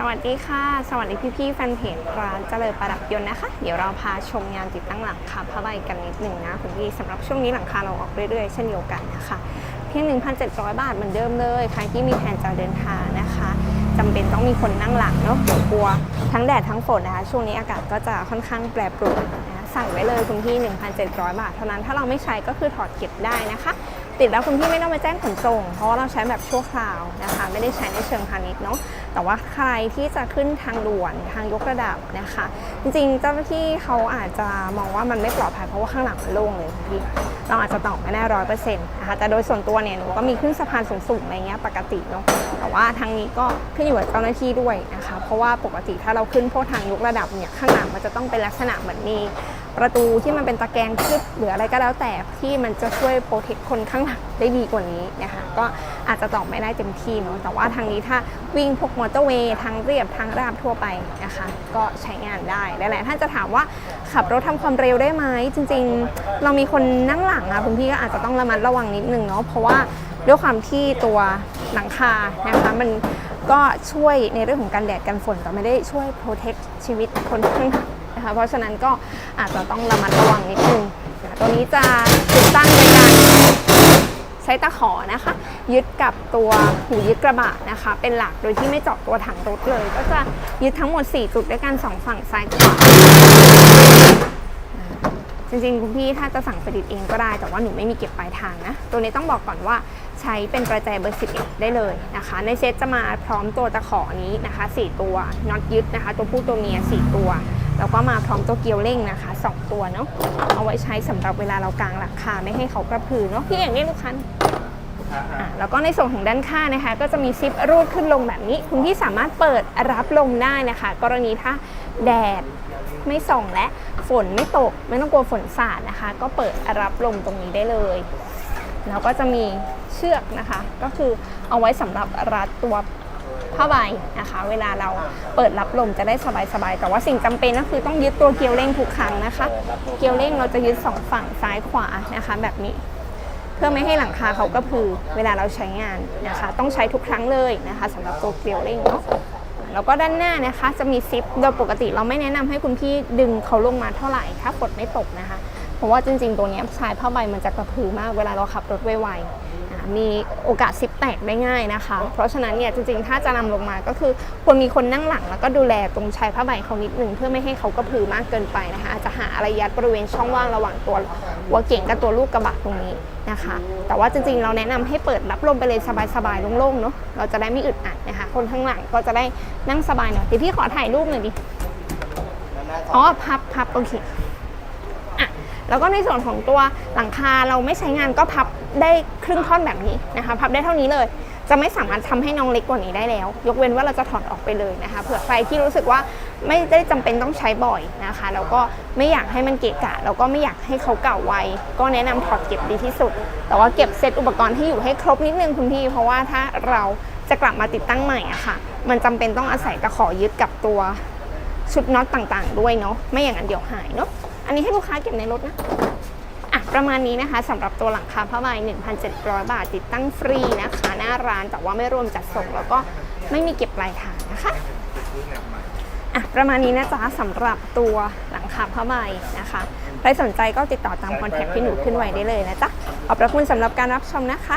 สวัสดีค่ะ สวัสดีพี่ๆแฟนเพจร้านเจริญประดับยนต์นะคะ เดี๋ยวเราพาชมงานติดตั้งหลังคาผ้าใบกันนิดหนึ่งนะคุณพี่สำหรับช่วงนี้หลังคาเราออกเรื่อยๆ เช่นเดียวกันนะคะ เพียง 1,700 บาทเหมือนเดิมเลยใครที่มีแผนจะเดินทางนะคะจำเป็นต้องมีคนนั่งหลังเนาะเดี๋ยวกลัวทั้งแดดทั้งฝนนะคะ ช่วงนี้อากาศก็จะค่อนข้างแปรปรวนนะสั่งไว้เลยคุณพี่ 1,700 บาทเท่านั้นถ้าเราไม่ใช้ก็คือถอดเก็บได้นะคะ ติดแล้วคุณพี่ไม่ต้องไปแจ้งขนส่ง เพราะว่าเราใช้แบบชั่วคราวนะคะ ไม่ได้ใช้ในเชิงพาณิชย์เนาะ แต่ว่าใครที่จะขึ้นทางด่วนทางยกระดับนะคะ จริงๆ เจ้าหน้าที่เขาอาจจะมองว่ามันไม่ปลอดภัยเพราะว่าข้างหลังมันโล่งเลยพี่เราอาจจะตอบไม่ได้ร้อยเปอร์เซ็นต์นะคะแต่โดยส่วนตัวเนี่ยหนูก็มีขึ้นสะพานสูงๆอะไรเงี้ยปกติเนาะแต่ว่าทางนี้ก็ขึ้นอยู่กับเจ้าหน้าที่ด้วยนะคะ เพราะว่าปกติถ้าเราขึ้นพวกทางยกระดับเนี่ยข้างหลังมันจะต้องเป็นลักษณะเหมือนมีประตูที่มันเป็นตะแกรงขึ้นหรืออะไรก็แล้วแต่ที่มันจะช่วยโปรเทคคนข้างหลังได้ดีกว่านี้นะคะก็อาจจะตอบไม่ได้เต็มที่เนาะแต่ว่าทางนี้ถ้าวิ่งพวกมอเตอร์เวย์ทางเรียบทางราบทั่วไปนะคะก็ใช้งานได้หลายๆท่านจะถามว่าขับรถทำความเร็วได้ไหมจริง ๆ เรามีคนนั่งหลังอะคุณพี่ก็อาจจะต้องระมัดระวังนิดนึงเนาะเพราะว่าด้วยความที่ตัวหลังคานะคะมันก็ช่วยในเรื่องของการแดดกันฝนแต่ไม่ได้ช่วยโปรเทคชีวิตคนข้างหลังนะคะเพราะฉะนั้นก็อาจจะต้องระมัดระวังนิดนึงตัวนี้จะติดตั้งโดยการ ใช้ตะขอนะคะ ยึดกับตัวหูยึดกระบะนะคะ เป็นหลักโดยที่ไม่เจาะตัวถังรถเลย ก็จะยึดทั้งหมด 4 จุดด้วยกันสองฝั่งซ้ายขวาจริงๆ คุณพี่ถ้าจะสั่งประดิษฐ์เองก็ได้ แต่ว่าหนูไม่มีเก็บปลายทางนะ ตัวนี้ต้องบอกก่อนว่าใช้เป็นประแจเบอร์ 11 ได้เลยนะคะ ในเซตจะมาพร้อมตัวตะขอนี้นะคะ 4 ตัวน็อตยึดนะคะ ตัวผู้ตัวเมีย 4 ตัว แล้วก็มาพร้อมตัวเกลียวเร่งนะคะ 2 ตัวเนาะเอาไว้ใช้สำหรับเวลาเรากางหลังคาไม่ให้เขากระพือเนาะพี่อย่างนี้ลูกค้าอะแล้วก็ในส่วนของด้านข้างนะคะ ก็จะมีซิปรูดขึ้นลงแบบนี้ คุณพี่สามารถเปิดรับลมได้นะคะ กรณีถ้าแดดไม่ส่องและฝนไม่ตก ไม่ต้องกลัวฝนสาดนะคะ ก็เปิดรับลมตรงนี้ได้เลยแล้วก็จะมีเชือกนะคะ ก็คือเอาไว้สำหรับรัดตัว ผ้าใบนะคะ เวลาเราเปิดรับลมจะได้สบายๆ แต่ว่าสิ่งจำเป็นก็คือต้องยึดตัวเกลียวเร่งทุกครั้งนะคะ เกลียวเร่งเราจะยึดสองฝั่งซ้ายขวานะคะ แบบนี้ เพื่อไม่ให้หลังคาเขากระพือเวลาเราใช้งานนะคะ ต้องใช้ทุกครั้งเลยนะคะสำหรับตัวเกลียวเร่งเนาะแล้วก็ด้านหน้านะคะจะมีซิปโดยปกติเราไม่แนะนำให้คุณพี่ดึงเขาลงมาเท่าไหร่ถ้าฝนไม่ตกนะคะเพราะว่าจริง ๆ ตัวนี้ชายผ้าใบมันจะกระพือมากเวลาเราขับรถไวๆ มีโอกาสซิปแตกได้ง่ายนะคะ เพราะฉะนั้นเนี่ยจริงๆ ถ้าจะนำลงมาก็คือควรมีคนนั่งหลังแล้วก็ดูแลตรงชายผ้าใบเขานิดนึงเพื่อไม่ให้เขากระพือมากเกินไปนะคะอาจจะหาอะไรยัดบริเวณช่องว่างระหว่างตัวหัวเก่งกับตัวลูกกระบะตรงนี้นะคะ แต่ว่าจริงๆ เราแนะนำให้เปิดรับลมไปเลยสบายๆโล่งๆเนาะเราจะได้ไม่อึดอัดนะคะ คนข้างหลังก็จะได้นั่งสบายหน่อยเดี๋ยวพี่ขอถ่ายรูปหน่อยดิอ๋อพับพับโอเคแล้วก็ในส่วนของตัวหลังคาเราไม่ใช้งานก็พับ ได้ครึ่งท่อนแบบนี้นะคะ พับได้เท่านี้เลย จะไม่สามารถทำให้น้องเล็กกว่านี้ได้แล้ว ยกเว้นว่าเราจะถอดออกไปเลยนะคะเผื่อใครที่รู้สึกว่าไม่ได้จำเป็นต้องใช้บ่อยนะคะแล้วก็ไม่อยากให้มันเกะกะแล้วก็ไม่อยากให้เขาเก่าไวก็แนะนำถอดเก็บดีที่สุด แต่ว่าเก็บเซตอุปกรณ์ที่อยู่ให้ครบนิดนึงคุณพี่ เพราะว่าถ้าเราจะกลับมาติดตั้งใหม่อะค่ะ มันจำเป็นต้องอาศัยตะขอยึดกับตัวชุดน็อตต่างๆ ด้วยเนาะไม่อย่างนั้นเดี๋ยวหายเนาะอันนี้ให้ลูกค้าเก็บในรถนะ ประมาณนี้นะคะสำหรับตัวหลังคาผ้าใบ 1,700 บาทติดตั้งฟรีนะคะ หน้าร้านแต่ว่าไม่รวมจัดส่งแล้วก็ไม่มีเก็บปลายทางนะคะอะประมาณนี้นะจ๊ะสำหรับตัวหลังคาผ้าใบนะคะใครสนใจก็ติดต่อตามคอนแทคที่หนูขึ้นไว้ได้เลยนะจ๊ะขอบพระคุณสำหรับการรับชมนะคะ